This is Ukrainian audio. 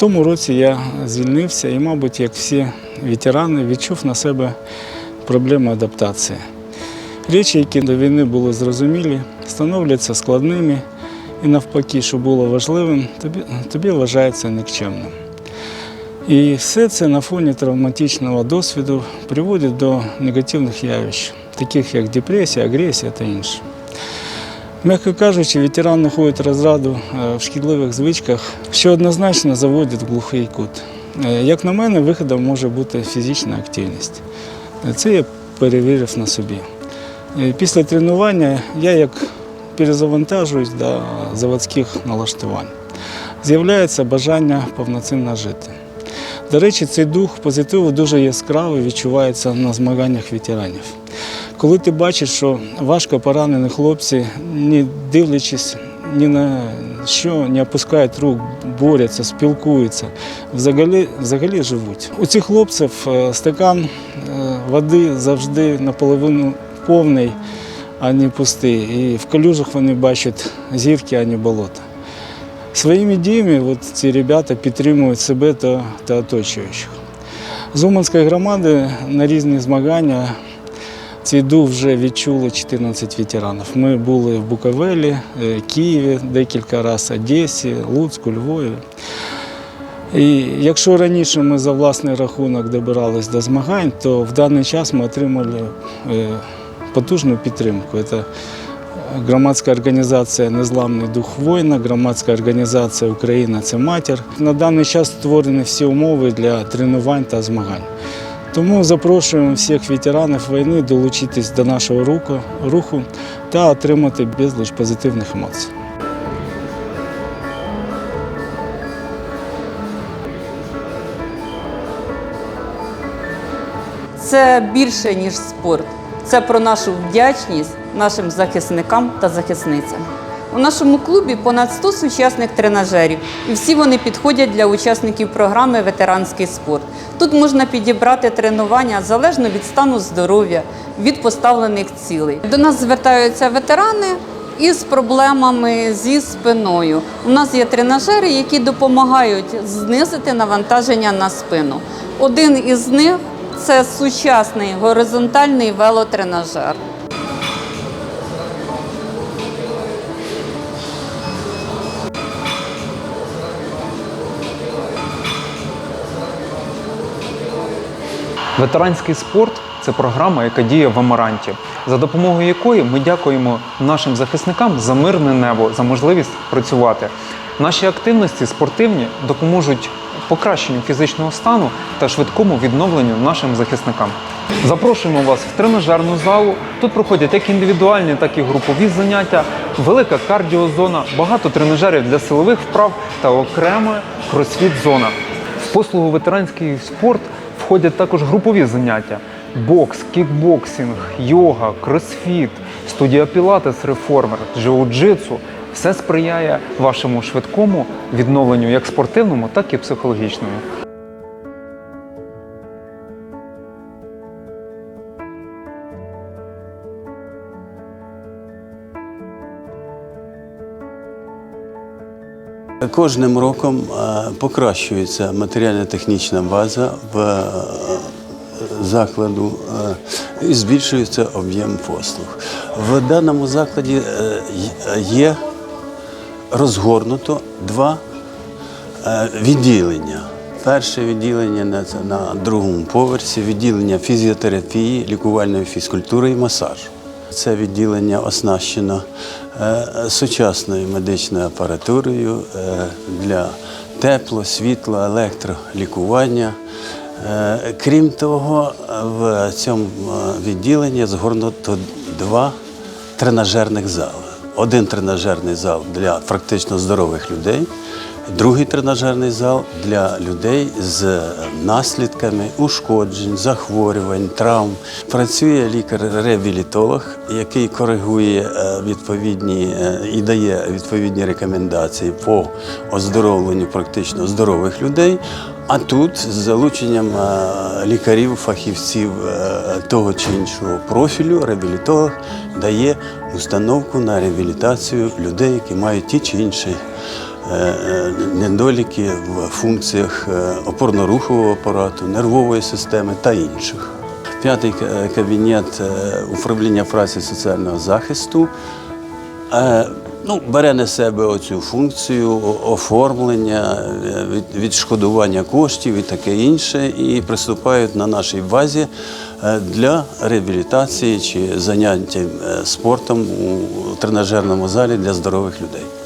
тому році я звільнився і, мабуть, як всі ветерани, відчув на себе проблему адаптації. Речі, які до війни були зрозумілі, становляться складними і навпаки, що було важливим, тобі, тобі вважається нікчемним. І все це на фоні травматичного досвіду приводить до негативних явищ, таких як депресія, агресія та інше. М'яко кажучи, ветеран знаходить розраду е, в шкідливих звичках, що однозначно заводить в глухий кут. Е, Як на мене, виходом може бути фізична активність. Е, Це я перевірив на собі. Після тренування я як перезавантажуюсь до заводських налаштувань. З'являється бажання повноцінно жити. До речі, цей дух позитиву дуже яскраво відчувається на змаганнях ветеранів. Коли ти бачиш, що важко поранені хлопці, не дивлячись ні на що, не опускають рук, борються, спілкуються, взагалі, взагалі живуть. У цих хлопців е, стакан е, води завжди наполовину повний, а не пустий. І в калюжах вони бачать зірки, а не болота. Своїми діями от ці ребята підтримують себе та, та оточуючих. З Уманської громади на різні змагання цей дух вже відчули 14 ветеранів. Ми були в Буковелі, е, Києві декілька разів, Одесі, Луцьку, Львові. І якщо раніше ми за власний рахунок добирались до змагань, то в даний час ми отримали е, потужну підтримку. Це громадська організація Незламний дух воїна, громадська організація Україна це матір. На даний час створені всі умови для тренувань та змагань. Тому запрошуємо всіх ветеранів війни долучитись до нашого руху, та отримати безліч позитивних емоцій. Це більше, ніж спорт. Це про нашу вдячність нашим захисникам та захисницям. У нашому клубі понад 100 сучасних тренажерів, і всі вони підходять для учасників програми Ветеранський спорт. Тут можна підібрати тренування залежно від стану здоров'я, від поставлених цілей. До нас звертаються ветерани із проблемами зі спиною. У нас є тренажери, які допомагають знизити навантаження на спину. Один із них це сучасний горизонтальний велотренажер. Ветеранський спорт це програма, яка діє в Амаранті, за допомогою якої ми дякуємо нашим захисникам за мирне небо, за можливість працювати. Наші активності спортивні допоможуть покращенню фізичного стану та швидкому відновленню нашим захисникам. Запрошуємо вас в тренажерну залу. Тут проходять як індивідуальні, так і групові заняття, велика кардіозона, багато тренажерів для силових вправ та окрема кросфіт-зона. Послугу ветеранський спорт входять також групові заняття: бокс, кікбоксинг, йога, кросфіт, студія пілатес реформер, джиу-джитсу. Все сприяє вашому швидкому відновленню як спортивному, так і психологічному. Кожним роком е, покращується матеріально-технічна база в е, закладу е, і збільшується об'єм послуг. В даному закладі є розгорнуто два відділення. Перше відділення на, на другому поверсі відділення фізіотерапії, лікувальної фізкультури і масажу. Це відділення оснащено е, сучасною медичною апаратурою е, для тепло, світло, електролікування. Е, крім того, в цьому відділенні згорнуто два тренажерних зали. Один тренажерний зал для практично здорових людей, другий тренажерний зал для людей з наслідками ушкоджень, захворювань, травм. Працює лікар-реабілітолог, який коригує е, відповідні е, і дає відповідні рекомендації по оздоровленню практично здорових людей. А тут з залученням е, лікарів, фахівців того чи іншого профілю, реабілітолог дає установку на реабілітацію людей, які мають ті чи інші недоліки в функціях е, опорно-рухового апарату, нервової системи та інших. П'ятий е, кабінет е, управління праці соціального захисту е, ну, бере на себе оцю функцію оформлення, е, відшкодування коштів і таке інше, і приступають на нашій базі е, для реабілітації чи заняття е, спортом у тренажерному залі для здорових людей.